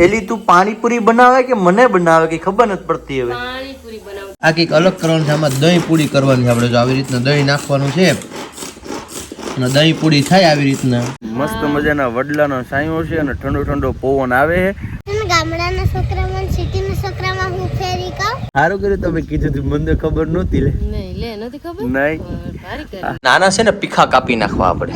પેલી તું પાણીપુરી બનાવે કે મને બનાવે કે ખબર નથી પડતી હવે? પાણીપુરી આ કંઈક અલગ કરવાનું છે. આમાં દહીં પૂરી કરવાની છે આપણે. જો આવી રીતના દહીં નાખવાનું છે અને દહીં પૂરી થાય આવી રીતના. મસ્ત મજાના વડલાનો સાયો છે અને ઠંડો ઠંડો પવન આવે છે. ગામડાના છોકરામાં સિટીના છોકરામાં હું ફેરી કહું? સારું કર્યું તમે કીધું તું. મને ખબર નહોતી લે. નહીં લે નથી ખબર? નહીં. નાના છે ને પીખા કાપી નાખવા આપણે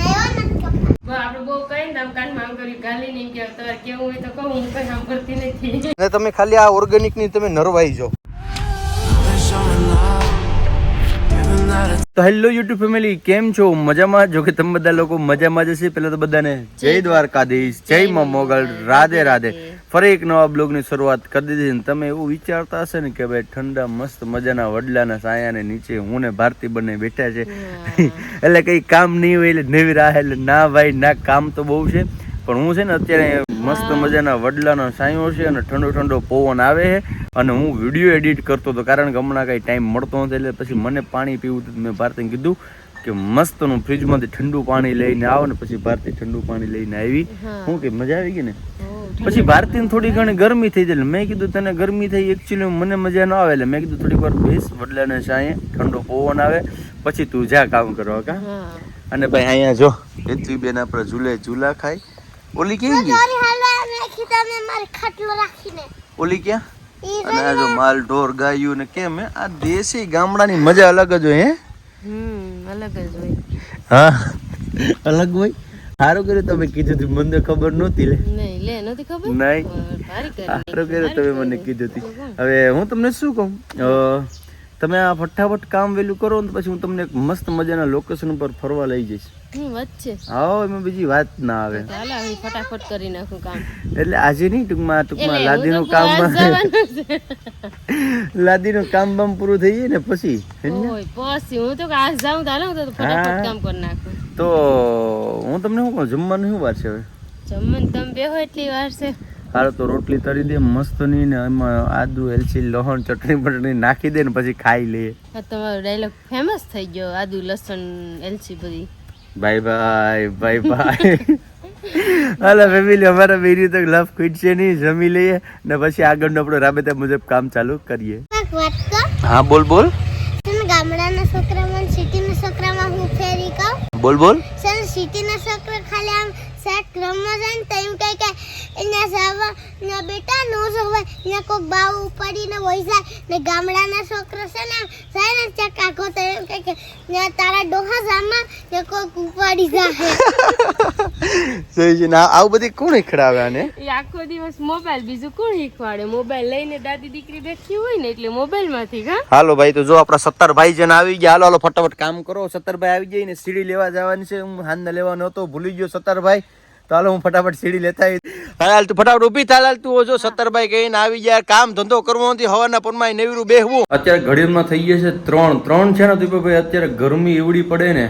તમે ખાલી આ ઓર્ગેનિકની તમે નરવાઈ જાઓ. તો હેલો યુટ્યુબ ફેમિલી કેમ છો? મજામાં? જો કે તમે બધા લોકો મજામાં જશે પહેલા તો બધાને જય દ્વારકાધીશ જય મા મોગલ રાધે રાધે. ફરી એક નવા બ્લોગની શરૂઆત કરી દીધી ને તમે એવું વિચારતા હશે ને કે ભાઈ ઠંડા મસ્ત મજાના વડલાના સાયાને નીચે હું ને ભારતી બંને બેઠા છે. એટલે કઈ કામ નહીં હોય એટલે નવી રાહ એટલે ના ભાઈ ના કામ તો બહુ છે. પણ હું છે ને અત્યારે મસ્ત મજાના વડલાનો સાયો છે અને ઠંડો ઠંડો પવન આવે છે અને હું વીડિયો એડિટ કરતો હતો કારણ કે હમણાં કાંઈ ટાઈમ મળતો નથી એટલે પછી મને પાણી પીવું હતું મેં ભારતીને કીધું કે મસ્તનું ફ્રીજમાંથી ઠંડુ પાણી લઈને આવો ને પછી ભારતી ઠંડુ પાણી લઈને આવી. હું. કે મજા આવી ગઈ ને? પછી ભારતીને થોડી ઘણી ગરમી થઈ જાય એટલે મેં કીધું તને ગરમી થઈ એકચ્યુઅલી મને મજા ન આવે એટલે મેં કીધું થોડીક વાર બેસ વડલાને સાંયે ઠંડો પવન આવે પછી તું જા કામ કરવા કા? અને ભાઈ અહીંયા જો હેતવી બેન આપણે ઝૂલે ઝૂલા ખાય. ઓલી કેવી ગઈ? નાખી તમે મારે ખાટલો રાખીને. ઓલી ક્યાં? અને આ જો માલ ઢોર ગાયું ને કેમ આ દેશી ગામડાની મજા અલગ જ હોય હે? હમ અલગ જ હોય. હા અલગ હોય? સારું કર્યું તમે કીધું હતું મને ખબર નહોતી લે. નહીં લે નહોતી ખબર? નહીં. સારું કર્યું તમે મને કીધું હતું હવે હું તમને શું કહું? અ, તમે આ ફટાફટ કામ વેલું કરો ને પછી હું તમને એક મસ્ત મજાના લોકેશન ઉપર ફરવા લઈ જઈશ. આવો એમાં બીજી વાત ના આવે. ફટાફટ કરી નાખું કામ. એટલે આજે નહીં ટૂંકમાં ટૂંકમાં લાદીનું કામ લાદીનું કામ બામ પૂરું થઈ જાય ને પછી પછી હું તો આજ જાઉં તો તો ફટાફટ કામ કરી નાખું. તો હું તમને શું કહું જમવાનું શું વાર છે હવે? જમવાનું તમે બેહો એટલી વાર છે. હાલો તો રોટલી તરી દે મસ્તની ને એમાં આદુ એલચી લહણ ચટણી બટણી નાખી દે ને પછી ખાઈ લઈએ આ તમારો ડાયલોગ ફેમસ થઈ ગયો આદુ લસણ એલચી બધી. Bye bye bye bye hello family અમારા બેરી તો લફ ક્વિટ છે નહીં જમી લઈએ ને પછી આગળનો આપણો રાબેતા મુજબ કામ ચાલુ કરીએ. હા બોલ બોલ. ગામડાના છોકરામાં સિટીના છોકરામાં હું ફેરી કહું? બોલ બોલ. સર સિટીના છોકરા ખાલી આમ સેટ રમવા જાય ને તો એમ કહે કે અહીંયા સવા ને બેટા નો જવાય ને કોઈક બાવ ઉપાડીને વહી જાય. ને ગામડાના છોકરા છે ને જાય ને ત્યાં કાકો તો એમ કે ને તારા ડોહા જામાં ને કોઈક ઉપાડી જાય સહી ના ને આવું બધી કોણ ખડાવે આને? એ આખો દિવસ મોબાઈલ બીજું કોણ શીખવાડે? મોબાઈલ લઈને દાદી દીકરી બેઠી હોય ને એટલે મોબાઈલમાંથી હા? હાલો ભાઈ તો જો આપણા સત્તરભાઈ જણ આવી ગયા. હાલો હાલો ફટાફટ કામ કરો. સત્તરભાઈ આવી જાય ને સીડી લેવા જવાની છે. હું હાન લેવાનો હતો. ભૂલી ગયો સત્તરભાઈ તો હાલો હું ફટાફટ સીડી લેતા આવી હાલ હાલ તું ફટાફટ ઊભી થાલ હાલ તું જો સત્તરભાઈ કહીને આવી ગયા. કામ ધંધો કરવો નથી હવાના પરમાં નવીરું બેહવું. અત્યારે ઘડીમાં થઈ ગયા છે ત્રણ ત્રણ છે ને દીપકભાઈ અત્યારે ગરમી એવડી પડે ને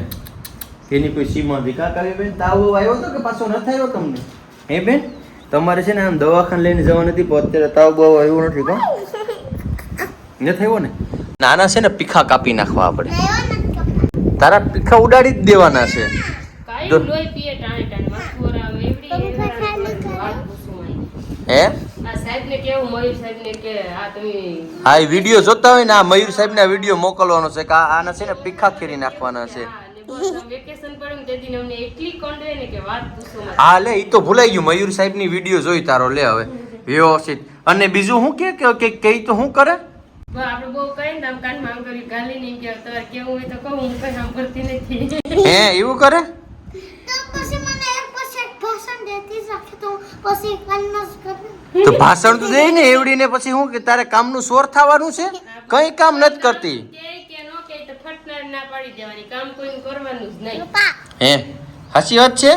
એની કોઈ સીમા નથી કાકા બેન. તાવ આવ્યો હતો કે પાછો ન થયો તમને? હે બેન? તમારે છે ને આમ દવાખાને લઈને જવા નથી પણ અત્યારે તાવ બહુ આવ્યો નથી પણ. ને થયો ને? નાના છે ને પીખા કાપી નાખવા આપણે. તારા પીખા ઉડાડી જ દેવાના છે કાઈ જો. લોહી પીએ ટાણે ટાણે માથું ઓરાવે એવડી એવડી વાત પૂછો માં. હે? સાહેબ ને કેવું મયુર સાહેબ ને કે આ તમે હા એ વીડિયો જોતા હોય ને આ મયુર સાહેબ ને વીડિયો મોકલવાનો છે કે આના છે ને પીખા ખેરી નાખવાના છે. હા, લે એ તો ભૂલાઈ ગયું મયુર સાહેબની વીડિયો જોઈ તારો લે હવે વ્યવસ્થિત. અને બીજું શું કે કે- કે કઈ તો શું કરે? હે એવું બહુ તો ભાષણ તો દે ને એવડીને પછી શું કે તારે કામનું સોર થવાનું છે? કઈ કામ નથી કરતી. કે કે નો કે તો ફટનાર ના પાડી દેવાની કામ કોઈને કરવાનું જ નહીં પપ્પા. હે હાચી વાત છે?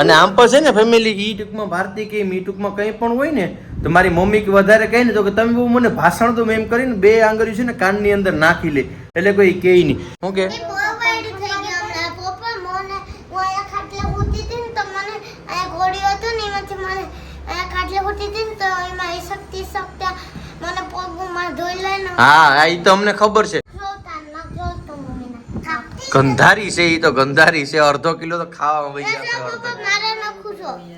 અને આમ પણ છે ને ફેમિલી ઈ ટૂંકમાં ભારતી કે મી ટૂંકમાં કંઈ પણ હોય ને તો મારી મમ્મી કે વધારે કહે ને તો કે તમે બહુ મને ભાષણ તો એમ કરીને બે આંગળીઓ છે ને કાનની અંદર નાખી લે. એટલે કોઈ કહે નહીં. શું કે તો એમાં એ શક્તિ શક્તિ મને પગમાં ધોઈ લઈને હા હા ઈ તો અમને ખબર છે. જોતા ન જોતો મમ્મીને. થાપતી ગંધારી છે એ તો ગંધારી છે. અડધો કિલો તો ખાવા વહી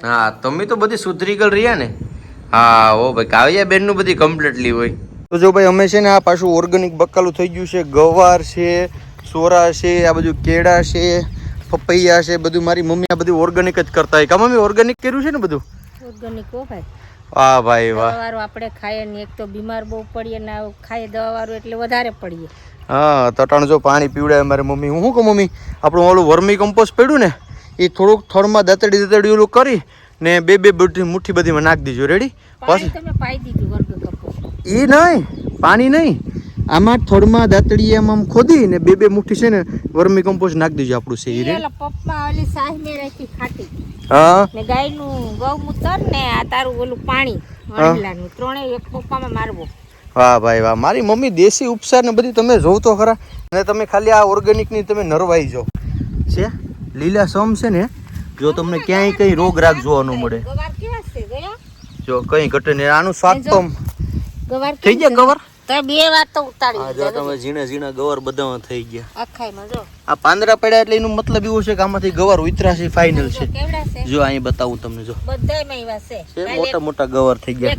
હા તમે તો બધી સુધરી ગયેલ રહ્યા ને. હા ઓ ભાઈ કાવ્યા બેનનું બધી કમ્પ્લીટલી હોય. તો જો ભાઈ અમે છે ને આ પાછું ઓર્ગેનિક બકાલું થઈ ગયું છે. ગવાર છે સોરા છે આ બધું કેળા છે પપૈયા છે બધું મારી મમ્મી આ બધું ઓર્ગેનિક જ કરતા હોય. કા મમ્મી ઓર્ગેનિક કર્યું છે ને બધું? ઓર્ગેનિક હો ભાઈ. વાહ ભાઈ વાહ. દવાવાળું આપણે ખાઈએ ને એક તો બીમાર બહુ પડીએ ને ખાઈએ દવાવાળું એટલે વધારે પડીએ. હા તટાણ જો પાણી પીવડાવે મારી મમ્મી. હું કહું મમ્મી? આપણું ઓલું વર્મી કમ્પોસ્ટ પડ્યું ને એ થોડુંક થરમાં દતડી દતડી ઓલું કરી ને બે બે બધી મુઠ્ઠી બધીમાં નાખી દીજો. રેડી પાણી તમે પાઈ દીધું વર્ગ કમ્પોસ્ટ. એ નહીં પાણી નહીં. આમાં થડમાં દાંતડી એમ ખોદી ને બે બે મુઠ્ઠી છે ને વર્મી કમ્પોસ્ટ નાખી દેજો આપણું છે હીરે પપ્પા ઓલી મેં રાખી ખાટી. હા. ને ગાયનું ગૌમૂત્ર ને આ તારું ઓલું પાણી વણેલાનું. ત્રણેય એક પપ્પામાં મારવો. વાહ ભાઈ વાહ. મારી મમ્મી દેશી ઉપચાર ને બધી તમે જોવ તો ખરા. અને તમે ખાલી આ ઓર્ગેનિકની તમે નરવાઈ જો છે? લીલા સમ છે ને જો તમને ક્યાંય કઈ રોગ રાગ જોવાનો મળે. ગવાર જો કઈ ઘટે ને આનું સ્વાદ તો ગવાર થઈ ગયા કવર તો બે વાર તો ઉતારી જો તમે ઝીણા ઝીણા ગવર બધામાં થઈ ગયા. આખાઈમાં જો. આ પાંદડા પડ્યા એટલે એનું મતલબ એવું છે કે આમાંથી ગવર ઉતરાશે ફાઇનલ છે. જો અહીં બતાવું તમને જો. બધાયમાં એવા છે. મોટા મોટા ગવર થઈ ગયા.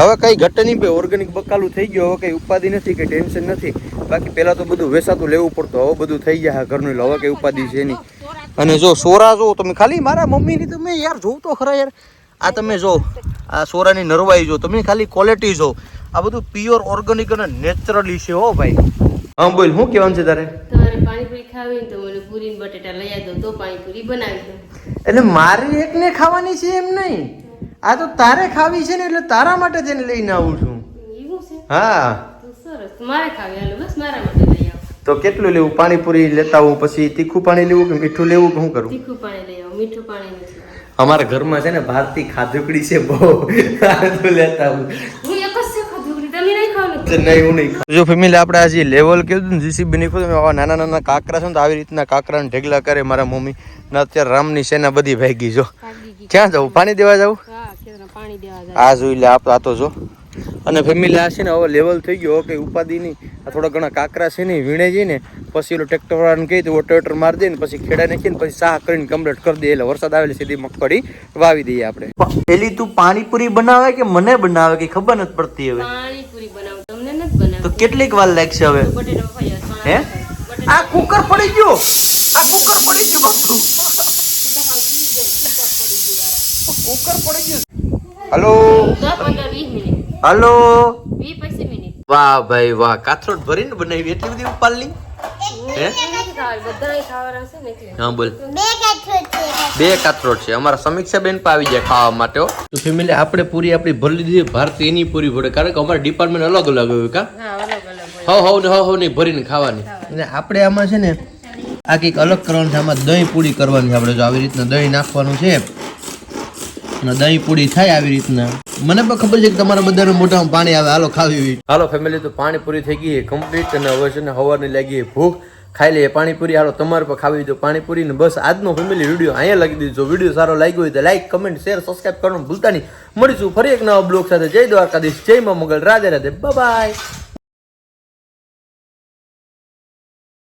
હવે કઈ ઘટે નહીં ભાઈ ઓર્ગેનિક બકાલું થઈ ગયું હવે કઈ ઉપાધિ નથી કે ટેન્શન નથી. બાકી પહેલા તો બધું વેસાતું લેવું પડતું હવે બધું થઈ ગયા ઘરનું હવે કઈ ઉપાધિ છે નહીં. અને જો સોરા જો તમે ખાલી મારા મમ્મીની તમે યાર જોવ તો ખરા યાર. આ તમે જો આ સોરાની નરવાઈ જો તમે ખાલી ક્વોલિટી જો. આ બધું પ્યોર ઓર્ગેનિક અને નેચરલી છે હો ભાઈ. હા બોલ શું કહેવાનું છે તારે? તમારે પાણીપુરી ખાવી તો મને પૂરી ને બટેટા લઈ આવજો તો પાણીપુરી બનાવી દો એટલે મારી એકને ખાવાની છે એમ નહીં. આ તો તારે ખાવી છે ને એટલે તારા માટે તેને લઈને આવું છું. એવું છે? હા. તો સરસ. મારે ખાવી હાલો બસ મારા માટે લઈ આવો. તો કેટલું લેવું? પાણીપુરી લેતા આવું પછી તીખું પાણી લેવું કે મીઠું લેવું કે શું કરું? તીખું પાણી લઈ આવો મીઠું પાણી અમારા ઘરમાં છે ને ભારતી ખાધુકડી છે બહુ. લેતા આવું. જો ફેમિલી આપણે આજે લેવલ કીધું ને જીસીબી ની ખોદું આવા નાના નાના કાકરા છે ને તો આવી રીતના કાકરાને ઢેગલા કરે મારા મમ્મી. ને અત્યારે રામની સેના બધી ભાગી જો. ક્યાં જવું પાણી દેવા જવું હા ખેતરમાં પાણી દેવા જાય આ જોઈ લે આપ આ તો જો. અને ફેમિલી આ છે ને હવે લેવલ થઈ ગયો કે ઉપાધિની. નહીં આ થોડા ઘણા કાંકરા છે ને વીણે જઈને પછી ઓલો ટ્રેક્ટરવાળાને કહી દઉં ટ્રેક્ટર મારી દે ને પછી ખેડા નાખીને પછી સાહ કરીને કમ્પ્લીટ કરી દે. એટલે વરસાદ આવે એટલે સીધી મગફળી વાવી દઈએ આપણે. પેલી તું પાણીપુરી બનાવે કે મને બનાવે કે ખબર નથી પડતી હવે? પાણીપુરી બનાવું તમને નથી બનાવ તો કેટલીક વાર લાગશે હવે? હે? આ કુકર પડી ગયો! આ કુકર પડી ગયો બાપુ કુકર પડી ગયું. હલો દસ પંદર વીસ મિનિટ. હલો. મિનિટ. વાહ ભાઈ વાહ કાથરોટ ભરીને બનાવી એટલી બધી ઉપાલની? હે? બોલ. બે કાઠોડ છે. બે કાથરોટ છે. અમારા સમીક્ષા બેન પણ આવી જાય ખાવા માટે તો ફેમિલી આપણે પૂરી આપણી ભરી દીધી ભારતી એની પૂરી ભરે. કારણ કે અમારા ડિપાર્ટમેન્ટ અલગ અલગ હોય કા? હા અલગ અલગ હવ હવ ને હવ હવ નહીં ભરીને ખાવાની. અને આપણે આમાં છે ને આ કંઈક અલગ કરવાનું છે. આમાં દહીં પૂરી કરવાની આપણે. જો આવી રીતના દહીં નાખવાનું છે. અને દહીં પૂરી થાય આવી રીતના. મને પણ ખબર છે કે તમારા બધાને મોઢામાં પાણી આવે. હાલો, ખાવી હાલો ફેમિલી તો પાણી પૂરી થઈ ગઈ કમ્પ્લીટ અને હવે છે ને હવારની લાગી ભૂખ. ખાઈ લઈએ પાણીપુરી. હાલો, તમારે પણ ખાવી દો પાણીપુરી ને બસ આજનો ફેમિલી વીડિયો અહીંયા લાગી દીધો. વીડિયો સારો લાગ્યો હોય તો લાઈક કમેન્ટ શેર સબસ્ક્રાઈબ કરવાનું ભૂલતા નહીં. મળીશું ફરી એક નવા બ્લોગ સાથે. જય દ્વારકાધીશ. જય મા મોગલ. રાધે રાધે. બાય